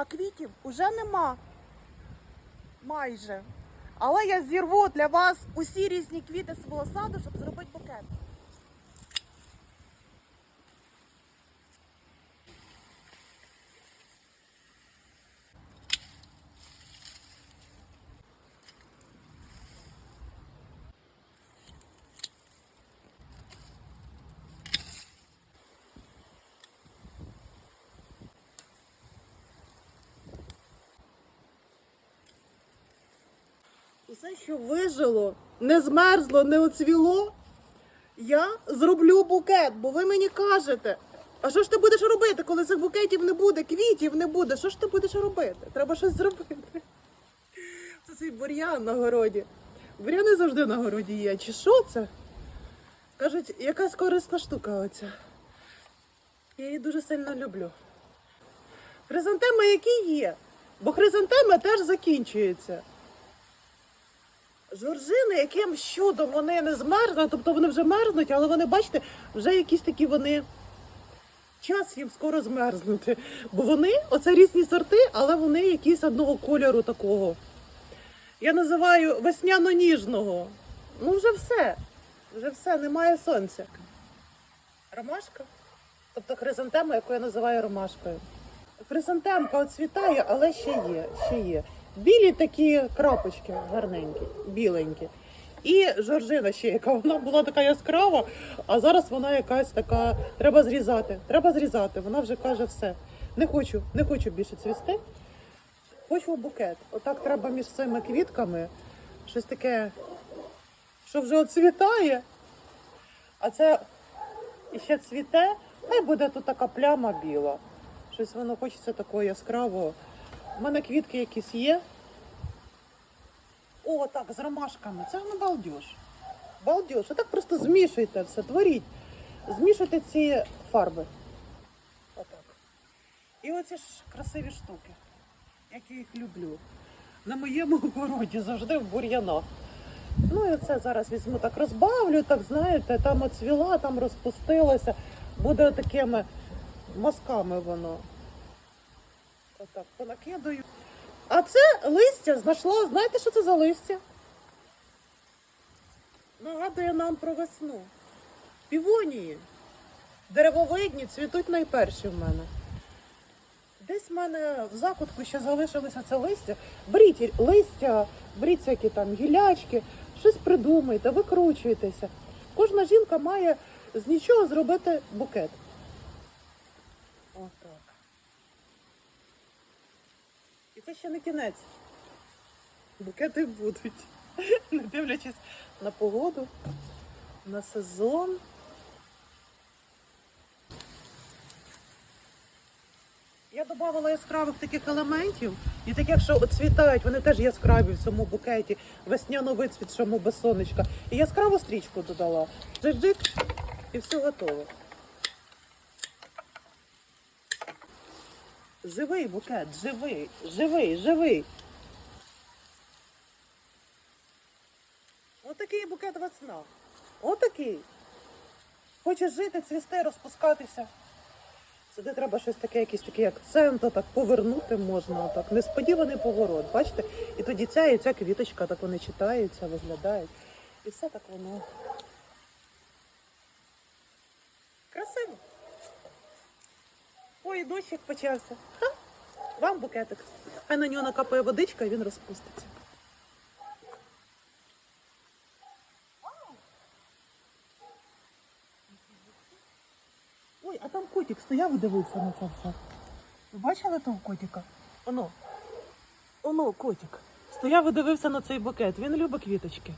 а квітів уже нема. Майже. Але я зірву для вас усі різні квіти свого саду, щоб зробити букет. Усе, що вижило, не змерзло, не оцвіло, я зроблю букет, бо ви мені кажете. А що ж ти будеш робити, коли цих букетів не буде, квітів не буде? Що ж ти будеш робити? Треба щось зробити. Це цей бур'ян на городі. Бур'яни завжди на городі є. Чи що це? Кажуть, якась корисна штука оця. Я її дуже сильно люблю. Хризантеми які є? Бо хризантеми теж закінчуються. Жоржини, яким чудом вони не змерзнуть, тобто вони вже мерзнуть, але вони, бачите, вже якісь такі вони. Час їм скоро змерзнути. Бо вони, оце різні сорти, але вони якісь одного кольору такого. Я називаю весняно-ніжного. Ну, вже все. Вже все, немає сонця. Ромашка? Тобто хризантема, яку я називаю ромашкою. Хризантемка оцвітає, але ще є, ще є. Білі такі крапочки гарненькі, біленькі. І жоржина ще, яка вона була така яскрава, а зараз вона якась така. Треба зрізати. Треба зрізати. Вона вже каже все. Не хочу, не хочу більше цвісти. Хочу букет. Отак треба між цими квітками. Щось таке, що вже оцвітає. А це іще цвіте, хай буде тут така пляма біла. Щось воно хочеться такого яскравого. У мене квітки якісь є. О, так, з ромашками. Це ну балдеж. Балдеж. Отак просто змішуйте все, творіть. Змішуйте ці фарби. Отак. І оці ж красиві штуки, як я їх люблю. На моєму городі завжди в бур'янах. Ну і оце зараз візьму так розбавлю, так знаєте, там оцвіла, там розпустилося. Буде такими мазками воно. Отак понакидаю. А це листя знайшла. Знаєте, що це за листя? Нагадує нам про весну. Півонії. Деревовидні цвітуть найперші в мене. Десь в мене в закутку ще залишилося це листя. Беріть листя, беріть всякі там гілячки, щось придумайте, викручуйтеся. Кожна жінка має з нічого зробити букет. Отак. І це ще не кінець. Букети будуть. Не дивлячись на погоду, на сезон. Я додавала яскравих таких елементів, і таких, що оцвітають, вони теж яскраві в цьому букеті, весняно вицвітшому без сонечка. І яскраву стрічку додала. Джик-джик, і все готово. Живий букет, живий, живий, живий. Отакий букет весна. Отакий. Хочеш жити, цвісти, розпускатися. Сюди треба щось таке, якийсь такий акцент, так повернути можна, так. Несподіваний поворот. Бачите? І тоді ця і ця квіточка так вони читаються, виглядають. І все так воно. Красиво. Ой, дощик почався. Ха! Вам букетик. Хай на нього накапає водичка і він розпуститься. Ой, а там котик стояв і дивився на це все. Ви бачили того котика? Оно. Оно, котик. Стояв і дивився на цей букет. Він любить квіточки.